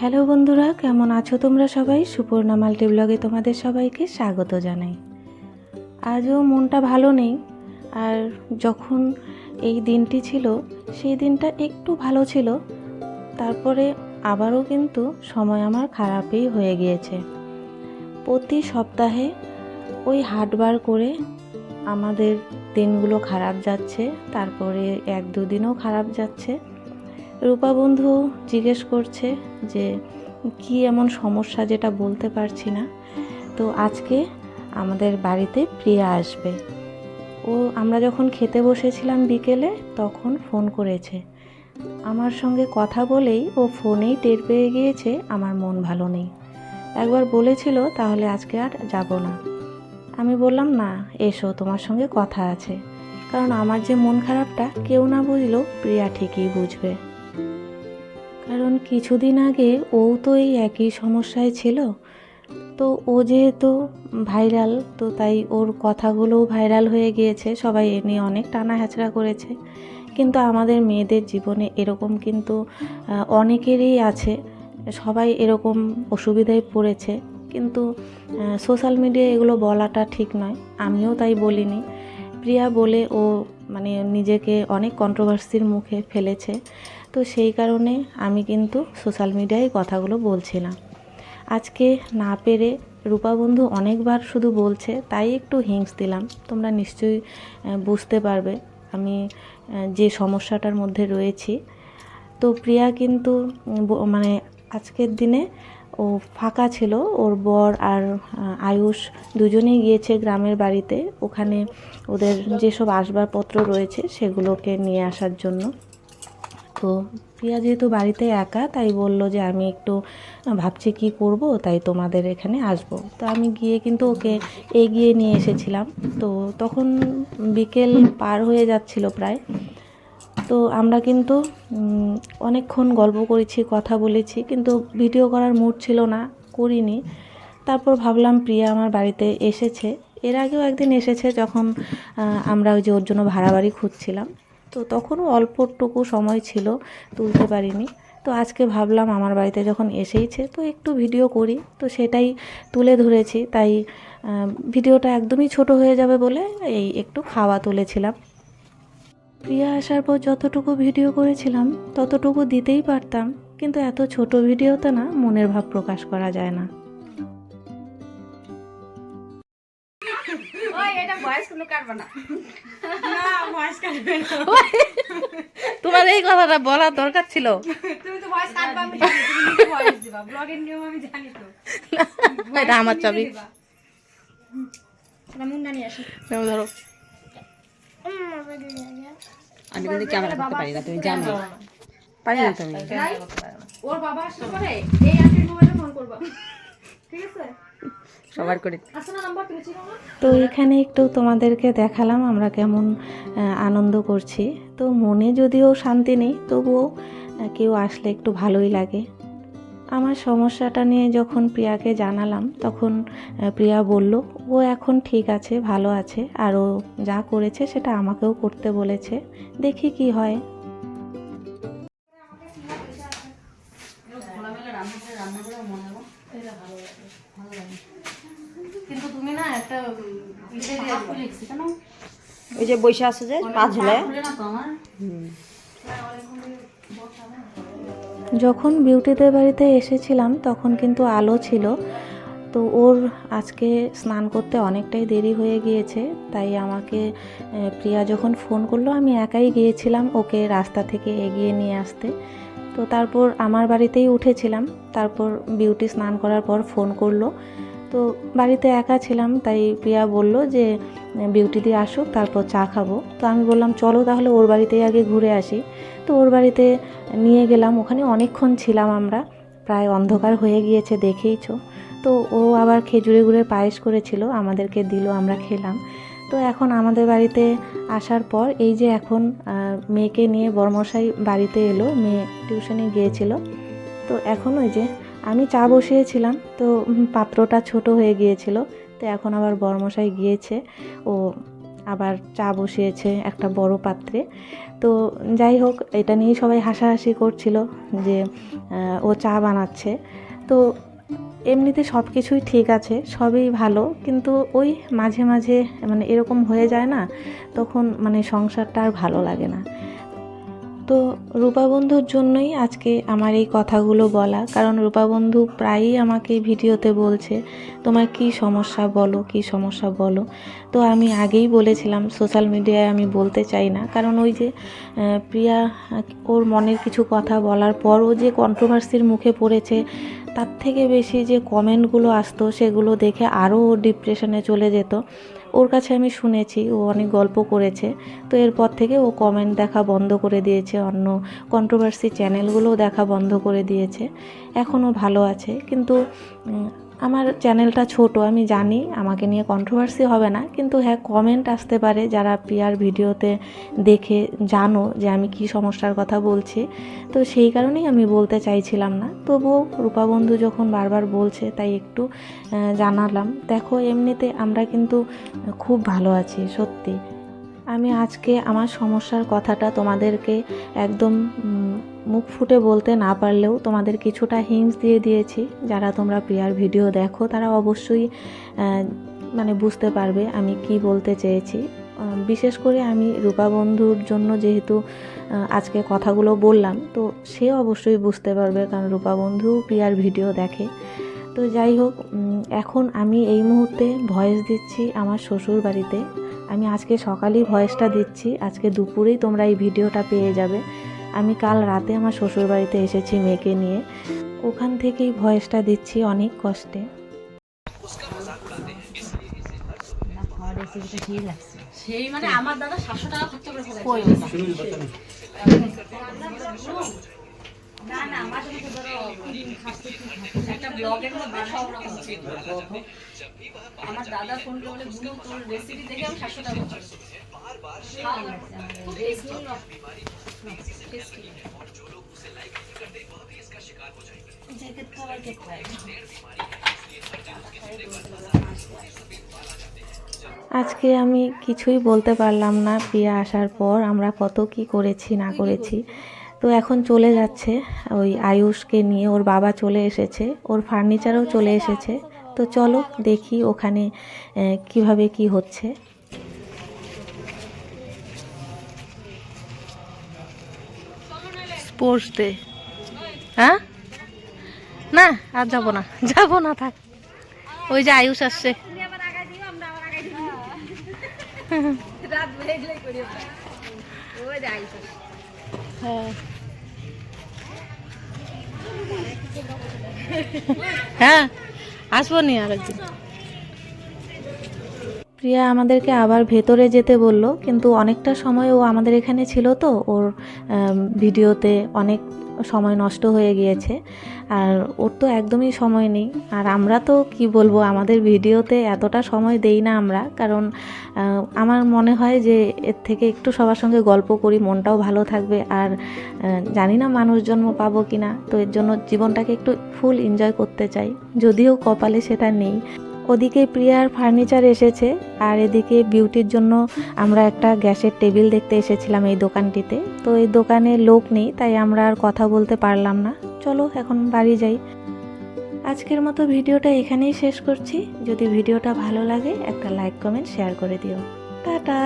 Hello বন্ধুরা, কেমন আছো তোমরা সবাই? সুপর্ণা মাল্টি ব্লগে তোমাদের সবাইকে স্বাগত জানাই। আজও মনটা ভালো নেই, আর যখন এই দিনটি ছিল, সেই দিনটা একটু ভালো ছিল, তারপরে আবারও কিন্তু সময় আমার খারাপই হয়ে গিয়েছে। প্রতি সপ্তাহে ওই হাটবার করে আমাদের দিনগুলো খারাপ যাচ্ছে, তারপরে এক দুদিনও খারাপ যাচ্ছে। রূপা বন্ধু জিজ্ঞেস করছে যে, কি এমন সমস্যা যেটা বলতে পারছি না? তো আজকে আমাদের বাড়িতে প্রিয়া আসবে। ও, আমরা যখন খেতে বসেছিলাম বিকেলে, তখন ফোন করেছে। আমার সঙ্গে কথা বলেই ও ফোনেই টের পেয়ে গিয়েছে, আমার মন ভালো নেই। একবার বলেছিল, তাহলে আজকে আর যাব না। আমি বললাম, না, এসো, তোমার সঙ্গে কথা আছে। কারণ আমার যে মন খারাপটা কেউ না বুঝলেও প্রিয়া ঠিকই বুঝবে। কারণ কিছুদিন আগে ও তো এই একই সমস্যায় ছিল। তো ও যেহেতু ভাইরাল, তো তাই ওর কথাগুলোও ভাইরাল হয়ে গিয়েছে। সবাই এ নিয়ে অনেক টানা হ্যাচড়া করেছে। কিন্তু আমাদের মেয়েদের জীবনে এরকম কিন্তু অনেকেরই আছে। সবাই এরকম অসুবিধায় পড়েছে। কিন্তু সোশ্যাল মিডিয়ায় এগুলো বলাটা ঠিক নয়। আমিও তাই বলিনি। প্রিয়া বলে ও মানে নিজেকে অনেক কন্ট্রোভার্সির মুখে ফেলেছে। তো সেই কারণে আমি কিন্তু সোশ্যাল মিডিয়ায় কথাগুলো বলছি না আজকে না পেরে রূপা বন্ধু অনেকবার শুধু বলছে, তাই একটু হিংস দিলাম। তোমরা নিশ্চয়ই বুঝতে পারবে আমি যে সমস্যাটার মধ্যে রয়েছি। তো প্রিয়া কিন্তু মানে আজকের দিনে ও ফাঁকা ছিল, ওর বর আর আয়ুষ দুজনেই গিয়েছে গ্রামের বাড়িতে। ওখানে ওদের যেসব আসবাবপত্র রয়েছে সেগুলোকে নিয়ে আসার জন্য। তো প্রিয়া যেহেতু বাড়িতে একা, তাই বলল যে আমি একটু ভাবছি কি করব, তাই তোমাদের এখানে আসব। তো আমি গিয়ে কিন্তু ওকে এগিয়ে নিয়ে এসেছিলাম। তো তখন বিকেল পার হয়ে যাচ্ছিল প্রায়। তো আমরা কিন্তু অনেকক্ষণ গল্প করেছি, কথা বলেছি, কিন্তু ভিডিও করার মুড ছিল না, করিনি। তারপর ভাবলাম প্রিয়া আমার বাড়িতে এসেছে। এর আগেও একদিন এসেছে যখন আমরা ওই যে ওর জন্য ভাড়া বাড়ি খুঁজছিলাম। তো তখনও অল্পটুকু সময় ছিল, তুলতে পারিনি। তো আজকে ভাবলাম আমার বাড়িতে যখন এসেইছে, তো একটু ভিডিও করি। তো সেটাই তুলে ধরেছি, তাই ভিডিওটা একদমই ছোট হয়ে যাবে বলে এই একটু খাওয়া তুলেছিলাম। প্রিয়া আসার পর যতটুকু ভিডিও করেছিলাম ততটুকু দিতেই পারতাম কিন্তু এত ছোট ভিডিওতে না মনের ভাব প্রকাশ করা যায় না। ওই এটা ভয়েস কোনো কাটবে না। তোমার এই কথাটা বলার দরকার ছিল। তুমি তো ভয়েস কাটবা আমি জানি তুমি ভয়েস দিবা। ব্লগের নিয়ম আমি জানি তো। এটা আমার আসি। ধরো। আমি কিন্তু ক্যামেরা করতে পারি না তুমি জানো। পারি না তুমি। ওর বাবা আসলে পরে? এই আন্টির মোবাইলে ফোন করবা। ঠিক আছে? সবার করে। তো এখানে একটু তোমাদেরকে দেখালাম আমরা কেমন আনন্দ করছি। তো মনে যদিও শান্তি নেই তবুও কেউ আসলে একটু ভালোই লাগে। আমার সমস্যাটা নিয়ে যখন প্রিয়াকে জানালাম তখন প্রিয়া বলল ও এখন ঠিক আছে ভালো আছে আর ও যা করেছে সেটা আমাকেও করতে বলেছে। দেখি কি হয়। কিন্তু তুমি না একটা ওই যে বসে আছে যে পা ঝুলে। যখন বিউটিদের বাড়িতে এসেছিলাম, তখন কিন্তু আলো ছিল। তো ওর আজকে স্নান করতে অনেকটাই দেরি হয়ে গিয়েছে, তাই আমাকে প্রিয়া যখন ফোন করল, আমি একাই গিয়েছিলাম ওকে রাস্তা থেকে এগিয়ে নিয়ে আসতে। তো তারপর আমার বাড়িতেই উঠেছিলাম। তারপর বিউটি স্নান করার পর ফোন করল। তো বাড়িতে একা ছিলাম, তাই প্রিয়া বলল যে, বিউটি দিয়ে আসুক, তারপর চা খাব। তো আমি বললাম, চলো তাহলে ওর বাড়িতেই আগে ঘুরে আসি। তো ওর বাড়িতে নিয়ে গেলাম, ওখানে অনেকক্ষণ ছিলাম আমরা, প্রায় অন্ধকার হয়ে গিয়েছে দেখেইছো। তো ও আবার খেজুরে গুড়ের পায়েস করেছিল, আমাদেরকে দিল, আমরা খেলাম। তো এখন আমাদের বাড়িতে আসার পর, এই যে এখন মেয়েকে নিয়ে বর্মশাই বাড়িতে এলো, মেয়ে টিউশনে গিয়েছিল। তো এখন ওই যে আমি চা বসিয়েছিলাম, তো পাত্রটা ছোট হয়ে গিয়েছিল, তো এখন আবার বরমশাই গিয়েছে, ও আবার চা বসিয়েছে একটা বড় পাত্রে। তো যাই হোক, এটা নিয়েই সবাই হাসাহাসি করছিল যে ও চা বানাচ্ছে। তো এমনিতে সব কিছুই ঠিক আছে, সবই ভালো, কিন্তু ওই মাঝে মাঝে মানে এরকম হয়ে যায় না, তখন মানে সংসারটা আর ভালো লাগে না। তো রূপা বন্ধুর জন্যই আজকে আমার এই কথাগুলো বলা। কারণ রূপা বন্ধু প্রায়ই আমাকে ভিডিওতে বলছে, তোমার কি সমস্যা বলো, কি সমস্যা বলো? তো আমি আগেই বলেছিলাম, সোশ্যাল মিডিয়ায় আমি বলতে চাই না। কারণ ওই যে প্রিয়া, ওর মনের কিছু কথা বলার পরও যে কন্ট্রোভার্সির মুখে পড়েছে, তার থেকে বেশি যে কমেন্টগুলো আসতো, সেগুলো দেখে আরও ও ডিপ্রেশনে চলে যেত। ওর কাছে আমি শুনেছি, ও অনেক গল্প করেছে। তো এরপর থেকে ও কমেন্ট দেখা বন্ধ করে দিয়েছে, অন্য কন্ট্রোভার্সি চ্যানেলগুলোও দেখা বন্ধ করে দিয়েছে। এখনও ভালো আছে, কিন্তু আমার চ্যানেলটা ছোট, আমি জানি, আমাকে নিয়ে কন্ট্রোভার্সি হবে না, কিন্তু হ্যাঁ কমেন্ট আসতে পারে যারা প্রিয়ার ভিডিওতে দেখে, জানো যে আমি কি সমস্যার কথা বলছি। তো সেই কারণেই আমি বলতে চাইছিলাম না। তবুও রূপা বন্ধু যখন বারবার বলছে, তাই একটু জানালাম। দেখো, এমনিতে আমরা কিন্তু খুব ভালো আছি, সত্যি। আমি আজকে আমার সমস্যার কথাটা তোমাদেরকে একদম মুখ ফুটে বলতে না পারলেও তোমাদের কিছুটা হিংস দিয়ে দিয়েছি। যারা তোমরা প্রিয়ার ভিডিও দেখো, তারা অবশ্যই মানে বুঝতে পারবে আমি কি বলতে চেয়েছি। বিশেষ করে আমি রূপা বন্ধুর জন্য যেহেতু আজকে কথাগুলো বললাম, তো সে অবশ্যই বুঝতে পারবে কারণ রূপা বন্ধু প্রিয়ার ভিডিও দেখে। তো যাই হোক এখন আমি এই মুহূর্তে ভয়েস দিচ্ছি আমার শ্বশুর বাড়িতে। আমি আজকে সকালেই ভয়েসটা দিচ্ছি, আজকে দুপুরেই তোমরা এই ভিডিওটা পেয়ে যাবে। আমি কাল রাতে আমার শ্বশুরবাড়িতে এসেছি মেয়েকে নিয়ে। ওখান থেকেই ভয়েসটা দিচ্ছি অনেক কষ্টে। সেই মানে আমার দাদা সাতশো টাকা খরচা করে আমার দাদা ফোন করে বুনু তোর রেসিপি দেখে আমি সাতশো টাকা? আজকে আমি কিছুই বলতে পারলাম না প্রিয়া আসার পর আমরা কত কি করেছি না করেছি? তো এখন চলে যাচ্ছে ওই আয়ুষকে নিয়ে ওর বাবা চলে এসেছে ওর ফার্নিচারও চলে এসেছে। তো চলো দেখি ওখানে কীভাবে কি হচ্ছে। স্পোর্টস ডে হ্যাঁ? না আর যাব না। যাব না থাক। ওই যে আয়ুষ আসছে। রাত হ্যাঁ। হ্যাঁ আসব নি আর একদিন। প্রিয়া আমাদেরকে আবার ভেতরে যেতে বলল কিন্তু অনেকটা সময় ও আমাদের এখানে ছিল তো ওর ভিডিওতে অনেক সময় নষ্ট হয়ে গিয়েছে। আর ওর তো একদমই সময় নেই। আর আমরা তো কি বলব, আমাদের ভিডিওতে এতটা সময় দেই না আমরা। কারণ আমার মনে হয় যে এর থেকে একটু সবার সঙ্গে গল্প করি, মনটাও ভালো থাকবে। আর জানি না মানুষ জন্ম পাবো কি না তো এর জন্য জীবনটাকে একটু ফুল এনজয় করতে চাই। যদিও কপালে সেটা নেই। ওদিকে প্রিয়ার ফার্নিচার এসেছে, আর এদিকে বিউটির জন্য আমরা একটা গ্যাসের টেবিল দেখতে এসেছিলাম এই দোকানটিতে। তো এই দোকানে লোক নেই, তাই আমরা আর কথা বলতে পারলাম না। চলো, এখন বাড়ি যাই। আজকের মতো ভিডিওটা এখানেই শেষ করছি। যদি ভিডিওটা ভালো লাগে, একটা লাইক, কমেন্ট, শেয়ার করে দিও। টাটা!